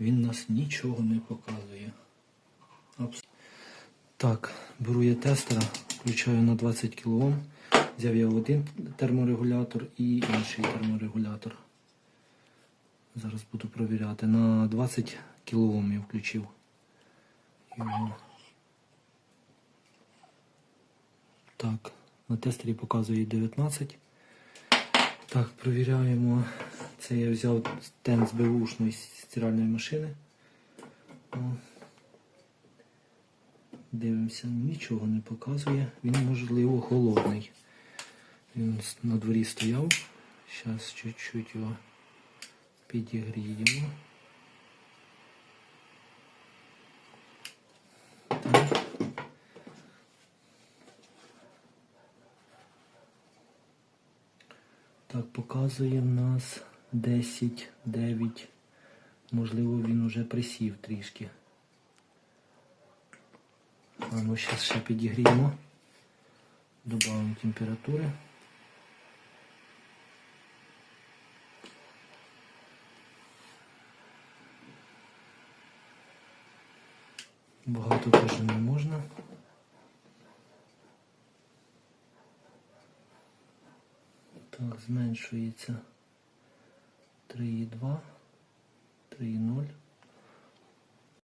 він нас нічого не показує. Абс- Так, беру я тестера, включаю на 20 кОм. Взяв я один терморегулятор і інший терморегулятор. Зараз буду провіряти. На 20 кОм я включив. Його. Так, на тестері показує 19. Так, провіряємо. Це я взяв стенд з беушної стиральної машини. Дивимося, нічого не показує. Він можливо холодний. Він на дворі стояв. Зараз чуть-чуть його підігріємо. Так. Показує нас 10, 9. Можливо, він уже присів трішки. А ну зараз ще підігріємо. Добавимо температури. Багато теж не можна. Так, зменшується 3,2, 3,0.